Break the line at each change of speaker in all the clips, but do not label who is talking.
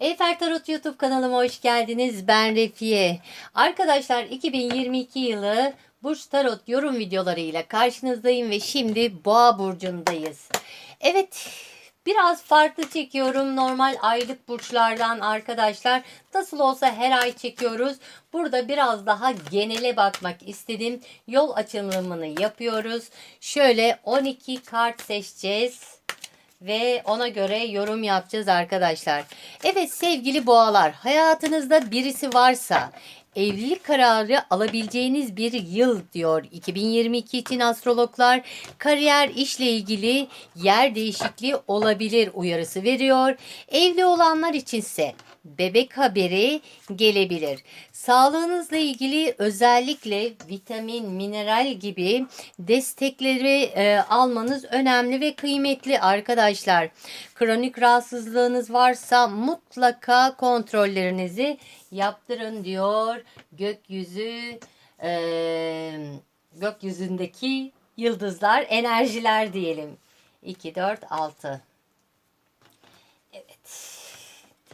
Eyfer Tarot YouTube kanalıma hoş geldiniz. Ben Refiye. Arkadaşlar 2022 yılı Burç Tarot yorum videolarıyla karşınızdayım ve şimdi Boğa burcundayız. Evet, biraz farklı çekiyorum normal aylık burçlardan arkadaşlar. Nasıl olsa her ay çekiyoruz. Burada biraz daha genele bakmak istedim. Yol açılımını yapıyoruz. Şöyle 12 kart seçeceğiz ve ona göre yorum yapacağız arkadaşlar. Evet sevgili boğalar hayatınızda birisi varsa evlilik kararı alabileceğiniz bir yıl diyor 2022 için astrologlar. Kariyer işle ilgili yer değişikliği olabilir uyarısı veriyor. Evli olanlar içinse bebek haberi gelebilir. Sağlığınızla ilgili özellikle vitamin, mineral gibi destekleri e, almanız önemli ve kıymetli arkadaşlar. Kronik rahatsızlığınız varsa mutlaka kontrollerinizi yaptırın diyor gökyüzü e, gökyüzündeki yıldızlar, enerjiler diyelim. 2, 4, 6. Evet.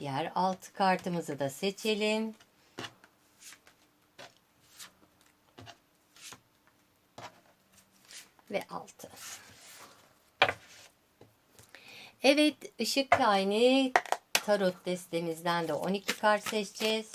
Diğer altı kartımızı da seçelim. Ve altı. Evet, ışık kaynağı tarot destemizden de 12 kart seçeceğiz.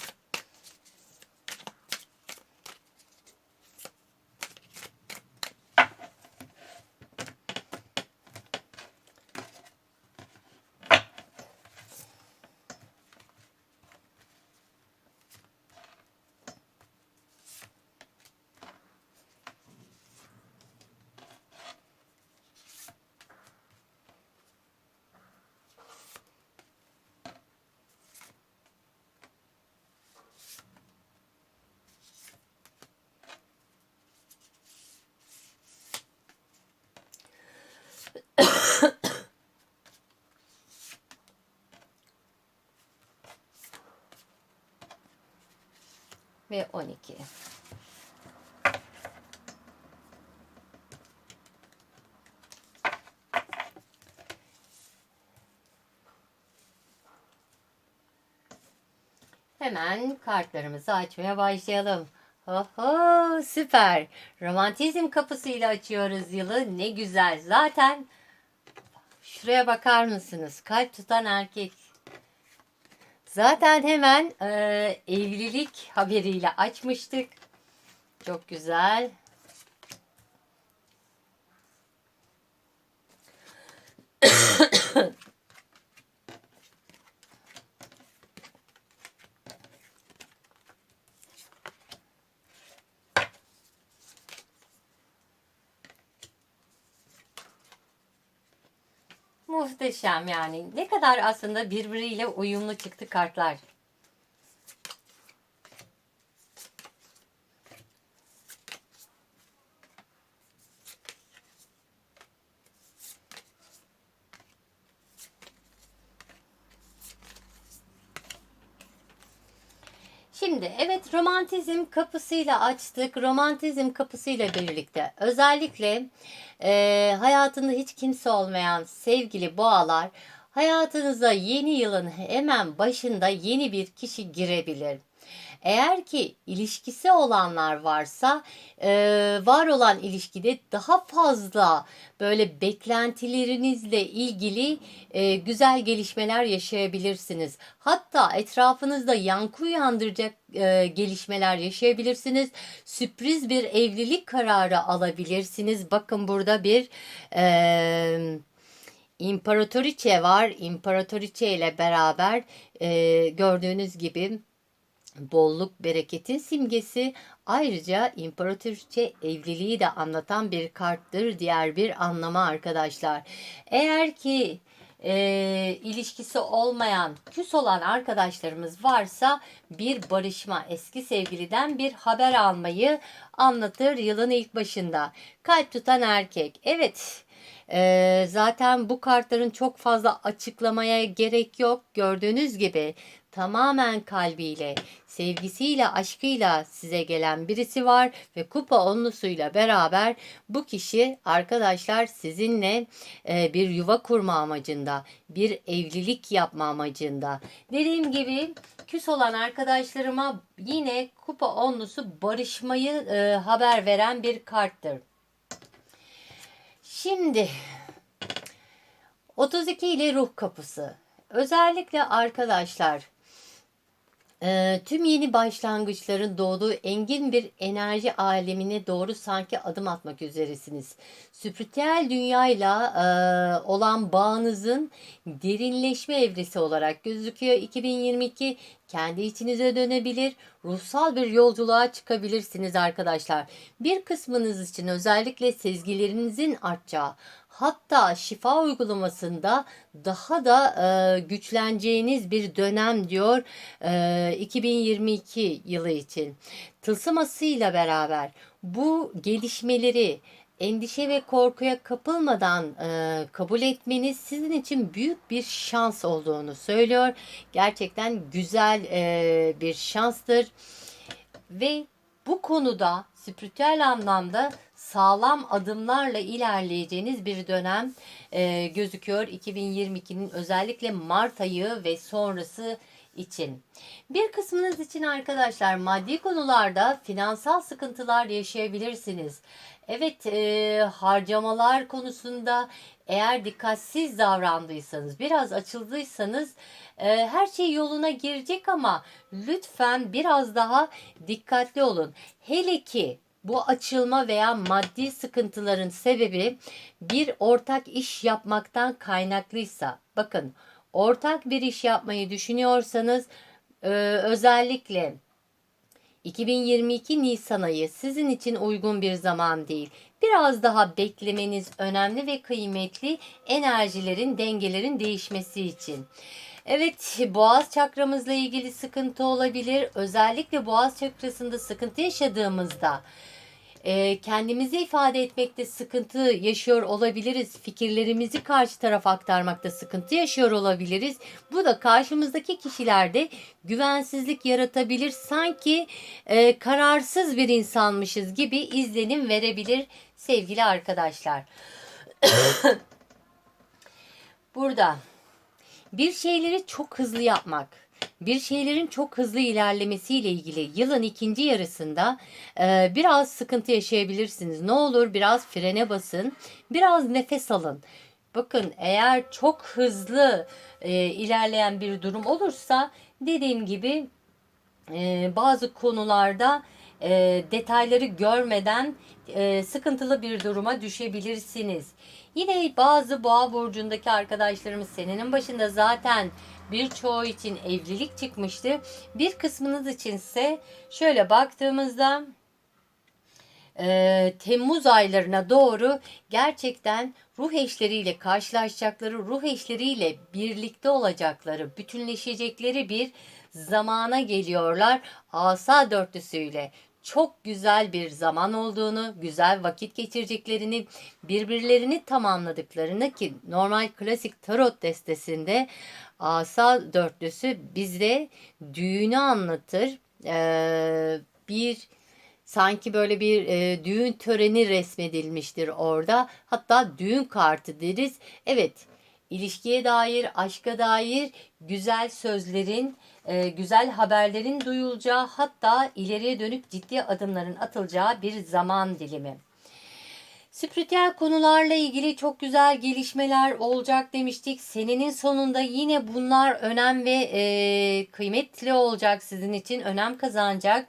Ve 12. Hemen kartlarımızı açmaya başlayalım. Oho süper. Romantizm kapısıyla açıyoruz yılı. Ne güzel. Zaten şuraya bakar mısınız? Kalp tutan erkek. Zaten hemen e, evlilik haberiyle açmıştık. Çok güzel. Muhteşem yani. Ne kadar aslında birbiriyle uyumlu çıktı kartlar. Şimdi evet romantizm kapısıyla açtık. Romantizm kapısıyla birlikte özellikle e, hayatında hiç kimse olmayan sevgili boğalar hayatınıza yeni yılın hemen başında yeni bir kişi girebilir. Eğer ki ilişkisi olanlar varsa e, var olan ilişkide daha fazla böyle beklentilerinizle ilgili e, güzel gelişmeler yaşayabilirsiniz. Hatta etrafınızda yankı uyandıracak e, gelişmeler yaşayabilirsiniz. Sürpriz bir evlilik kararı alabilirsiniz. Bakın burada bir... E, İmparatoriçe var. İmparatoriçe ile beraber e, gördüğünüz gibi bolluk bereketin simgesi. Ayrıca imparatoriçe evliliği de anlatan bir karttır. Diğer bir anlama arkadaşlar. Eğer ki e, ilişkisi olmayan, küs olan arkadaşlarımız varsa bir barışma, eski sevgiliden bir haber almayı anlatır yılın ilk başında. Kalp tutan erkek. Evet, Ee, zaten bu kartların çok fazla açıklamaya gerek yok. Gördüğünüz gibi tamamen kalbiyle, sevgisiyle, aşkıyla size gelen birisi var ve kupa onlusuyla beraber bu kişi arkadaşlar sizinle e, bir yuva kurma amacında, bir evlilik yapma amacında. Dediğim gibi küs olan arkadaşlarıma yine kupa onlusu barışmayı e, haber veren bir karttır. Şimdi 32 ile ruh kapısı. Özellikle arkadaşlar e, tüm yeni başlangıçların doğduğu engin bir enerji alemine doğru sanki adım atmak üzeresiniz. Spiritüel dünyayla e, olan bağınızın derinleşme evresi olarak gözüküyor. 2022 kendi içinize dönebilir, ruhsal bir yolculuğa çıkabilirsiniz arkadaşlar. Bir kısmınız için özellikle sezgilerinizin artacağı, hatta şifa uygulamasında daha da e, güçleneceğiniz bir dönem diyor e, 2022 yılı için. Tılsımasıyla beraber bu gelişmeleri endişe ve korkuya kapılmadan e, kabul etmeniz sizin için büyük bir şans olduğunu söylüyor. Gerçekten güzel e, bir şanstır ve bu konuda spiritüel anlamda sağlam adımlarla ilerleyeceğiniz bir dönem e, gözüküyor 2022'nin özellikle Mart ayı ve sonrası için. Bir kısmınız için arkadaşlar maddi konularda finansal sıkıntılar yaşayabilirsiniz. Evet e, harcamalar konusunda eğer dikkatsiz davrandıysanız, biraz açıldıysanız e, her şey yoluna girecek ama lütfen biraz daha dikkatli olun. Hele ki bu açılma veya maddi sıkıntıların sebebi bir ortak iş yapmaktan kaynaklıysa, bakın ortak bir iş yapmayı düşünüyorsanız e, özellikle 2022 Nisan ayı sizin için uygun bir zaman değil. Biraz daha beklemeniz önemli ve kıymetli enerjilerin, dengelerin değişmesi için. Evet, boğaz çakramızla ilgili sıkıntı olabilir. Özellikle boğaz çakrasında sıkıntı yaşadığımızda e, kendimizi ifade etmekte sıkıntı yaşıyor olabiliriz. Fikirlerimizi karşı tarafa aktarmakta sıkıntı yaşıyor olabiliriz. Bu da karşımızdaki kişilerde güvensizlik yaratabilir. Sanki e, kararsız bir insanmışız gibi izlenim verebilir sevgili arkadaşlar. Burada bir şeyleri çok hızlı yapmak bir şeylerin çok hızlı ilerlemesiyle ilgili yılın ikinci yarısında e, biraz sıkıntı yaşayabilirsiniz. Ne olur biraz frene basın, biraz nefes alın. Bakın eğer çok hızlı e, ilerleyen bir durum olursa dediğim gibi e, bazı konularda e, detayları görmeden e, sıkıntılı bir duruma düşebilirsiniz. Yine bazı boğa burcundaki arkadaşlarımız senenin başında zaten birçoğu için evlilik çıkmıştı. Bir kısmınız içinse şöyle baktığımızda e, Temmuz aylarına doğru gerçekten ruh eşleriyle karşılaşacakları, ruh eşleriyle birlikte olacakları, bütünleşecekleri bir zamana geliyorlar. Asa dörtlüsüyle çok güzel bir zaman olduğunu, güzel vakit geçireceklerini, birbirlerini tamamladıklarını ki normal klasik tarot destesinde asa dörtlüsü bizde düğünü anlatır. Ee, bir sanki böyle bir e, düğün töreni resmedilmiştir orada. Hatta düğün kartı deriz. Evet, ilişkiye dair, aşka dair güzel sözlerin, e, güzel haberlerin duyulacağı, hatta ileriye dönük ciddi adımların atılacağı bir zaman dilimi. Spiritüel konularla ilgili çok güzel gelişmeler olacak demiştik. Senenin sonunda yine bunlar önem ve e, kıymetli olacak sizin için, önem kazanacak.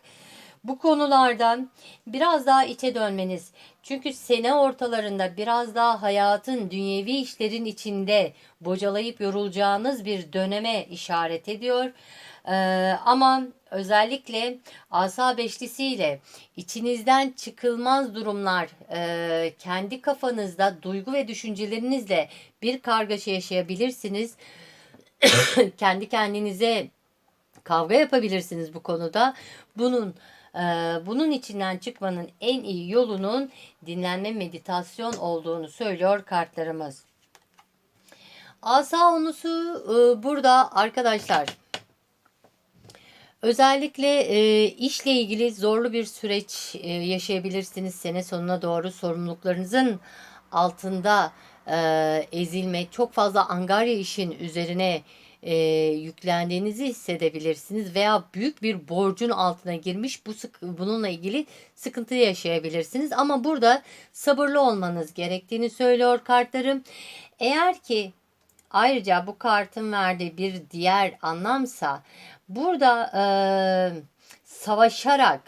Bu konulardan biraz daha içe dönmeniz. Çünkü sene ortalarında biraz daha hayatın, dünyevi işlerin içinde bocalayıp yorulacağınız bir döneme işaret ediyor. Ee, ama özellikle asa beşlisiyle içinizden çıkılmaz durumlar e, kendi kafanızda duygu ve düşüncelerinizle bir kargaşa yaşayabilirsiniz. kendi kendinize kavga yapabilirsiniz bu konuda. Bunun bunun içinden çıkmanın en iyi yolunun dinlenme meditasyon olduğunu söylüyor kartlarımız. Asa onusu e, burada arkadaşlar. Özellikle e, işle ilgili zorlu bir süreç e, yaşayabilirsiniz. Sene sonuna doğru sorumluluklarınızın altında e, ezilme, çok fazla angarya işin üzerine e, yüklendiğinizi hissedebilirsiniz veya büyük bir borcun altına girmiş bu sık, bununla ilgili sıkıntı yaşayabilirsiniz. Ama burada sabırlı olmanız gerektiğini söylüyor kartlarım. Eğer ki ayrıca bu kartın verdiği bir diğer anlamsa burada e, savaşarak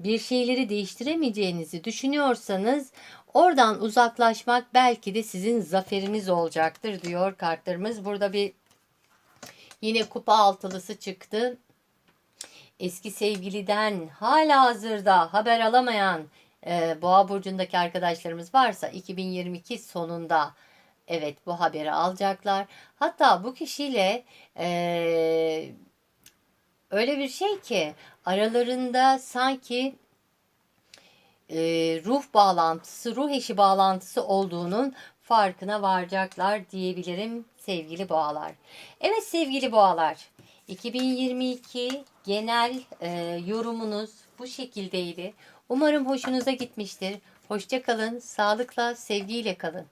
bir şeyleri değiştiremeyeceğinizi düşünüyorsanız oradan uzaklaşmak belki de sizin zaferiniz olacaktır diyor kartlarımız. Burada bir yine kupa altılısı çıktı. Eski sevgiliden hala hazırda haber alamayan e, Boğa burcundaki arkadaşlarımız varsa 2022 sonunda evet bu haberi alacaklar. Hatta bu kişiyle e, öyle bir şey ki aralarında sanki e, ruh bağlantısı, ruh eşi bağlantısı olduğunun farkına varacaklar diyebilirim sevgili boğalar. Evet sevgili boğalar, 2022 genel e, yorumunuz bu şekildeydi. Umarım hoşunuza gitmiştir. Hoşça kalın, sağlıkla, sevgiyle kalın.